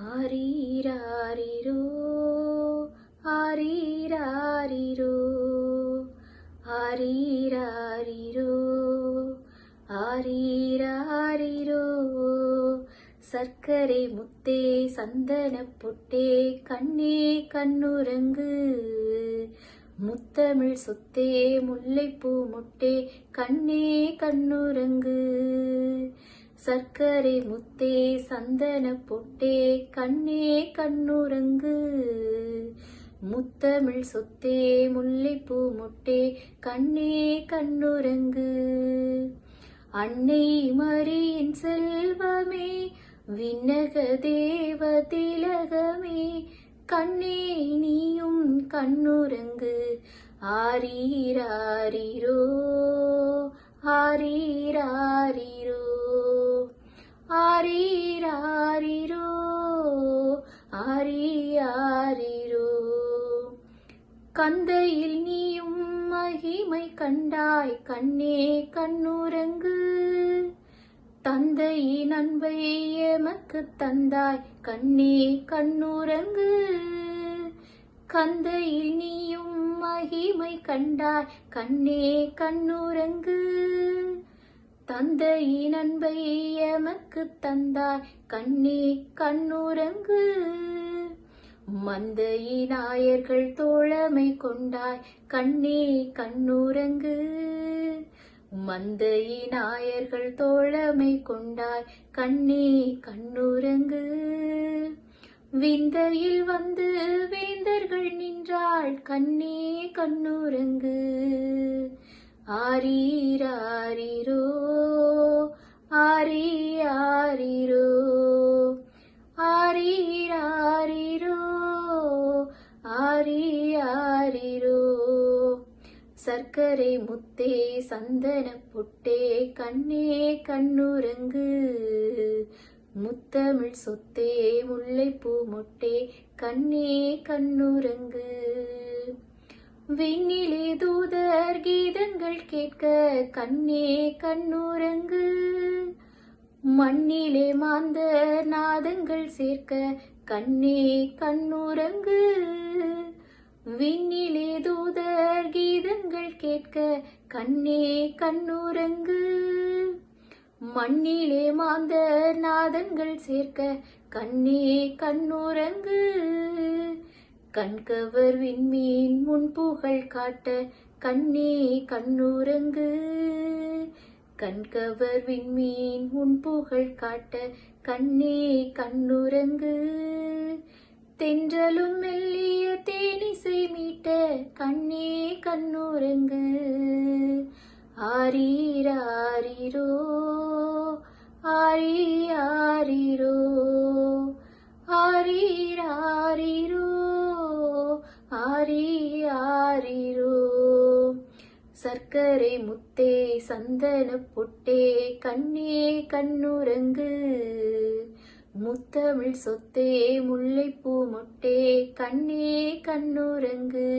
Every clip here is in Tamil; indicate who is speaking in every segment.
Speaker 1: ஆரீராரிரோ ஆரீராரிரோ ஆரீராரிரோ ஆரீராரிரோ. சர்க்கரை முத்தே சந்தன பொட்டே கண்ணே கண்ணுரங்கு. முத்தமிழ் சொத்தே முல்லைப்பூ முட்டே கண்ணே கண்ணுரங்கு. சர்க்கரை முத்தே சந்தன பொட்டே கண்ணே கண்ணுரங்கு. முத்தமிழ் சொத்தே முல்லைப்பூ முட்டே கண்ணே கண்ணுரங்கு. அன்னை மரியின் செல்வமே விண்ணக தேவ திலகமே கண்ணே நீயும் கண்ணுரங்கு ஆரீராரிரோ ஆரீராரிரோ கந்தையில் நீயும் மகிமை கண்டாய் கண்ணே கண்ணுரங்கு. தந்தையின் அன்பை எமக்கு தந்தாய் கண்ணே கண்ணுரங்கு. கந்தையில் நீயும் மகிமை கண்டாய் கண்ணே கண்ணுரங்கு. தந்தையின் அன்பை எமக்கு தந்தாய் கண்ணே கண்ணுரங்கு. மந்தையினாயர்கள் தோழமை கொண்டாய் கண்ணே கண்ணுரங்கு. மந்தையினாயர்கள் தோழமை கொண்டாய் கண்ணே கண்ணுரங்கு. விந்தையில் வந்து வேந்தர்கள் நின்றாள் கண்ணே கண்ணுரங்கு. ஆரீராரிரோ யாரிரோ? சர்க்கரை முத்தே சந்தன பொட்டே கண்ணே கண்ணுரங்கு. முத்தமிழ் சொத்தே முல்லைப்பூ மொட்டே கண்ணே கண்ணுரங்கு. விண்ணிலே தூதர் கீதங்கள் கேட்க கண்ணே கண்ணுரங்கு. மண்ணிலே மாந்த நாதங்கள் சேர்க்க கண்ணே கண்ணுரங்கு. விண்ணிலே தூதர் கீதங்கள் கேட்க கண்ணே கண்ணுரங்கு மண்ணிலே மாந்த நாதங்கள் சேர்க்க கண்ணே கண்ணுரங்கு கண்கவர் விண்மீன் முன்புகழ் காட்ட கண்ணே கண்ணுரங்கு கண்கவர் விண்மீன் உன் காட்ட கண்ணே கண்ணுரங்கு தென்றலும் மெல்லிய தேனிசை மீட்ட கண்ணே கண்ணுரங்கு ஆரீராரிரோ ஆரி ஆரிரோ. ஆரீராரிரோ ஆரி ஆரிரோ. சர்க்கரை முத்தே சந்தன பொட்டே கண்ணே கண்ணுரங்கு முத்தமிழ் சொத்தே முல்லைப்பூ மொட்டே கண்ணே கண்ணுரங்கு.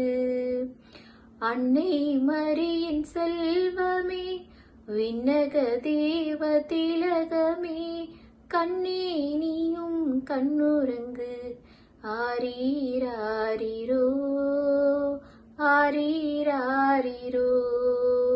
Speaker 1: அன்னை மரியின் செல்வமே விண்ணக தேவ திலகமே கண்ணே நீயும் கண்ணுரங்கு. ஆரீராரிரோ ஆரீராரிரோ. ஆரீராரிரோ ஆரீராரிரோ